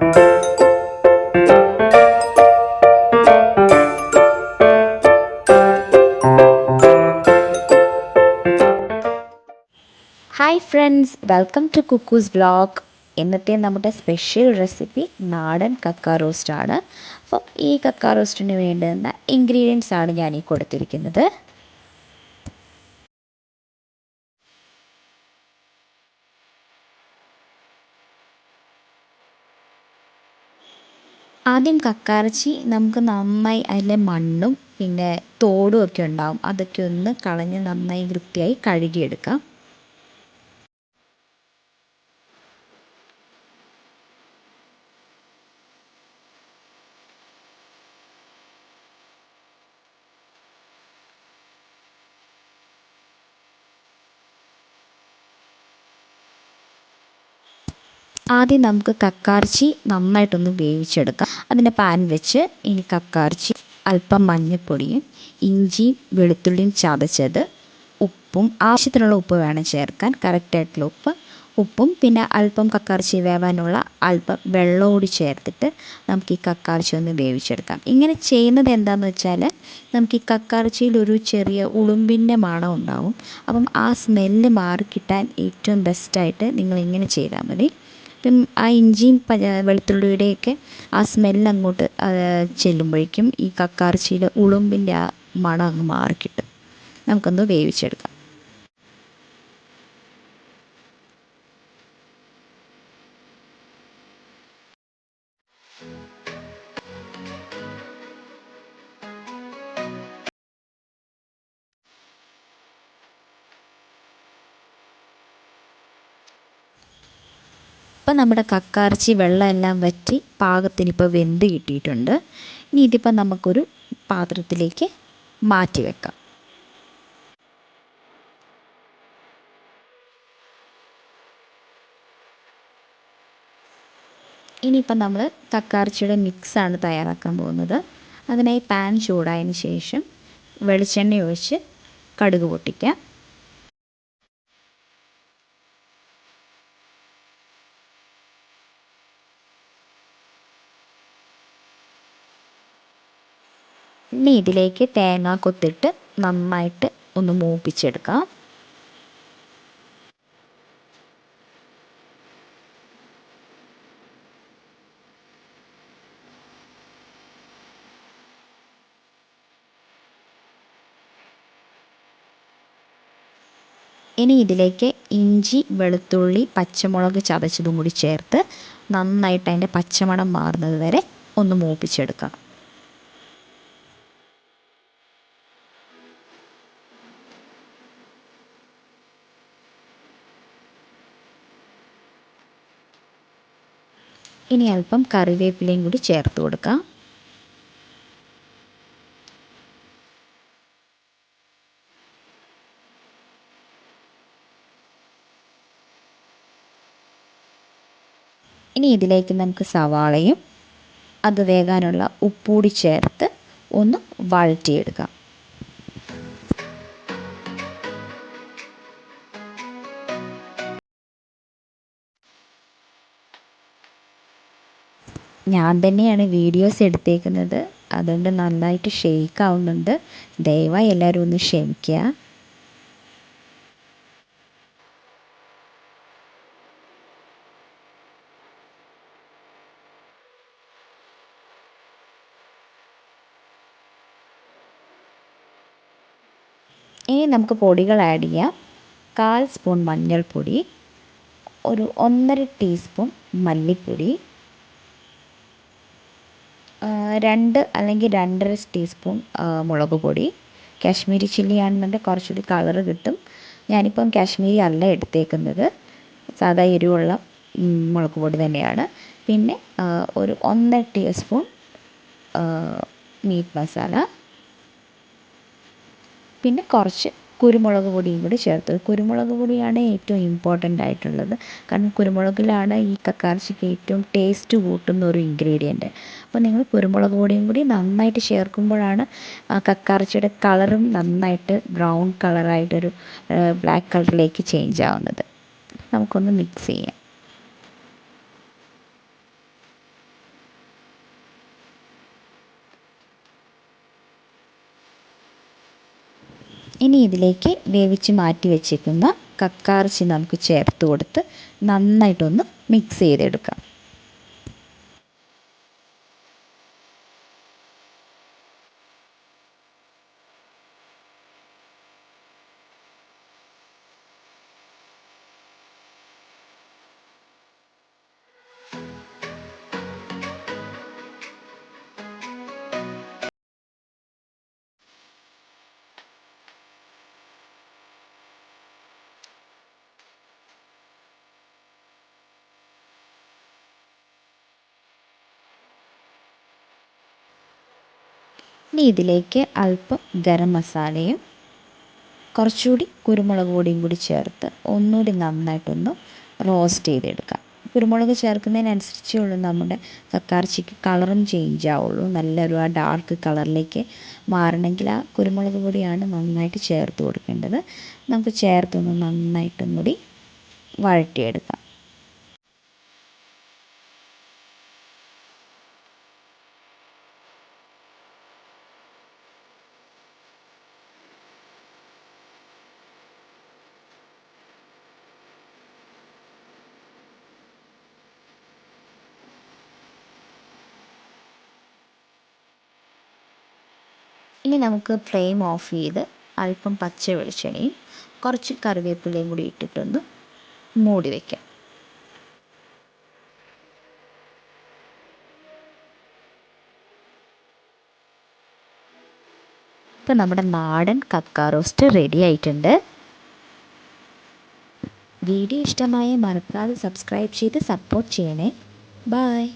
Hi friends welcome to Kukku's blog ഇന്നത്തെ നമ്മുടെ special recipe നാടൻ കക്ക റോസ്റ്റാണ് അപ്പോൾ ഈ കക്ക റോസ്റ്റിന് വേണ്ടുന്ന ഇൻഗ്രീഡിയൻസ് ആണ് ഞാൻ ഈ കൊടുത്തിരിക്കുന്നത്. ആദ്യം കക്കയിറച്ചി നമുക്ക് നന്നായി അതിലെ മണ്ണും പിന്നെ തോടും ഒക്കെ ഉണ്ടാവും. അതൊക്കെ ഒന്ന് കളഞ്ഞ് നന്നായി വൃത്തിയായി കഴുകിയെടുക്കാം. ആദ്യം നമുക്ക് കക്കാർച്ചി നന്നായിട്ടൊന്ന് വേവിച്ചെടുക്കാം. അതിന്റെ പാൻ വെച്ച് ഈ കക്കാർച്ചി അല്പം മഞ്ഞൾപ്പൊടിയും ഇഞ്ചിയും വെളുത്തുള്ളിയും ചതച്ചത് ഉപ്പും ആവശ്യത്തിനുള്ള ഉപ്പ് വേണം ചേർക്കാൻ. കറക്റ്റായിട്ടുള്ള ഉപ്പ് ഉപ്പും പിന്നെ അല്പം കക്കാർച്ചി വേവാനുള്ള അല്പം വെള്ളം കൂടി ചേർത്തിട്ട് നമുക്ക് ഈ കക്കാർച്ചി ഒന്ന് വേവിച്ചെടുക്കാം. ഇങ്ങനെ ചെയ്യുന്നത് എന്താണെന്ന് വെച്ചാൽ നമുക്ക് ഈ കക്കാർച്ചിയിൽ ഒരു ചെറിയ ഉളുമ്പിന്റെ മണം ഉണ്ടാവും. അപ്പം ആ സ്മെല്ല് മാറിക്കിട്ടാൻ ഏറ്റവും ബെസ്റ്റായിട്ട് നിങ്ങൾ ഇങ്ങനെ ചെയ്താൽ മതി. ഇപ്പം ആ ഇഞ്ചിയും വെളുത്തുള്ളിയുടെയൊക്കെ ആ സ്മെല്ല് അങ്ങോട്ട് ചെല്ലുമ്പോഴേക്കും ഈ കക്കയിറച്ചിയുടെ ഉളുമ്പിന്റെ ആ മണം അങ്ങ് മാറിക്കിട്ടും. നമുക്കൊന്ന് വേവിച്ചെടുക്കാം. ഇപ്പം നമ്മുടെ കക്കാർച്ചി വെള്ളമെല്ലാം വറ്റി പാകത്തിനിപ്പോൾ വെന്ത് കിട്ടിയിട്ടുണ്ട്. ഇനി ഇതിപ്പം നമുക്കൊരു പാത്രത്തിലേക്ക് മാറ്റി വെക്കാം. ഇനിയിപ്പം നമ്മൾ കക്കാർച്ചിയുടെ മിക്സാണ് തയ്യാറാക്കാൻ പോകുന്നത്. അതിനായി പാൻ ചൂടായതിന് ശേഷം വെളിച്ചെണ്ണ ഒഴിച്ച് കടുക് പൊട്ടിക്കാം. ഇനി ഇതിലേക്ക് തേങ്ങ കൊത്തിട്ട് നന്നായിട്ട് ഒന്ന് മൂപ്പിച്ചെടുക്കാം. ഇനി ഇതിലേക്ക് ഇഞ്ചി വെളുത്തുള്ളി പച്ചമുളക് ചതച്ചതും കൂടി ചേർത്ത് നന്നായിട്ട് അതിന്റെ പച്ചമണം മാറുന്നത് വരെ ഒന്ന് മൂപ്പിച്ചെടുക്കാം. ഇനി അല്പം കറിവേപ്പിലയും കൂടി ചേർത്ത് കൊടുക്കാം. ഇനി ഇതിലേക്ക് നമുക്ക് സവാളയും അത് വേകാനുള്ള ഉപ്പൂടി ചേർത്ത് ഒന്ന് വഴറ്റിയെടുക്കാം. ഞാൻ തന്നെയാണ് വീഡിയോസ് എടുത്തേക്കുന്നത്. അതുകൊണ്ട് നന്നായിട്ട് ഷെയ്ക്ക് ആവുന്നുണ്ട്. ദയവായി എല്ലാവരും ഒന്ന് ക്ഷമിക്കുക. ഇനി നമുക്ക് പൊടികൾ ആഡ് ചെയ്യാം. കാൽ സ്പൂൺ മഞ്ഞൾപ്പൊടി ഒരു ഒന്നര ടീസ്പൂൺ മല്ലിപ്പൊടി രണ്ട് അല്ലെങ്കിൽ രണ്ടര ടീസ്പൂൺ മുളക് പൊടി. കാശ്മീരി ചില്ലി ആണെന്നുണ്ടെങ്കിൽ കുറച്ചുകൂടി കളറ് കിട്ടും. ഞാനിപ്പം കാശ്മീരി അല്ല എടുത്തേക്കുന്നത്. സാധാ എരിവുള്ള മുളക് പൊടി തന്നെയാണ്. പിന്നെ ഒരു ഒന്നര ടീസ്പൂൺ മീറ്റ് മസാല. പിന്നെ കുറച്ച് കുരുമുളക് പൊടിയും കൂടി ചേർത്ത് കുരുമുളക് പൊടിയാണ് ഏറ്റവും ഇമ്പോർട്ടന്റ് ആയിട്ടുള്ളത്. കാരണം കുരുമുളകിലാണ് ഈ കക്കാർച്ചിക്ക് ഏറ്റവും ടേസ്റ്റ് കൂട്ടുന്ന ഒരു ഇൻഗ്രീഡിയന്റ് അപ്പോൾ നിങ്ങൾ കുരുമുളക് പൊടിയും കൂടി നന്നായിട്ട് ചേർക്കുമ്പോഴാണ് ആ കക്കാർച്ചിയുടെ കളറും നന്നായിട്ട് ബ്രൗൺ കളറായിട്ടൊരു ബ്ലാക്ക് കളറിലേക്ക് ചേഞ്ച് ആവുന്നത്. നമുക്കൊന്ന് മിക്സ് ചെയ്യാം. ഇനി ഇതിലേക്ക് വേവിച്ച് മാറ്റി വെച്ചേക്കുന്ന കക്കാർച്ചി നമുക്ക് ചേർത്ത് കൊടുത്ത് നന്നായിട്ടൊന്ന് മിക്സ് ചെയ്തെടുക്കാം. ഇനി ഇതിലേക്ക് അല്പം ഗരം മസാലയും കുറച്ചുകൂടി കുരുമുളക് പൊടിയും കൂടി ചേർത്ത് ഒന്നുകൂടി നന്നായിട്ടൊന്ന് റോസ്റ്റ് ചെയ്തെടുക്കാം. കുരുമുളക് ചേർക്കുന്നതിനനുസരിച്ചേ ഉള്ളൂ. നമ്മുടെ കക്കാർച്ചിക്ക് കളറും ചേഞ്ച് ആവുള്ളൂ. നല്ലൊരു ആ ഡാർക്ക് കളറിലേക്ക് മാറണമെങ്കിൽ ആ കുരുമുളക് പൊടിയാണ് നന്നായിട്ട് ചേർത്ത് കൊടുക്കേണ്ടത്. നമുക്ക് ചേർത്തൊന്ന് നന്നായിട്ടും കൂടി വഴറ്റിയെടുക്കാം. ഇനി നമുക്ക് ഫ്ലെയിം ഓഫ് ചെയ്ത് അല്പം പച്ച വെളിച്ചെണ്ണയും കുറച്ച് കറിവേപ്പിലയും കൂടി ഇട്ടിട്ടൊന്ന് മൂടി വയ്ക്കാം ഇപ്പം നമ്മുടെ നാടൻ കക്ക റോസ്റ്റ് റെഡി ആയിട്ടുണ്ട്. വീഡിയോ ഇഷ്ടമായ മറക്കാതെ സബ്സ്ക്രൈബ് ചെയ്ത് സപ്പോർട്ട് ചെയ്യണേ. ബായ്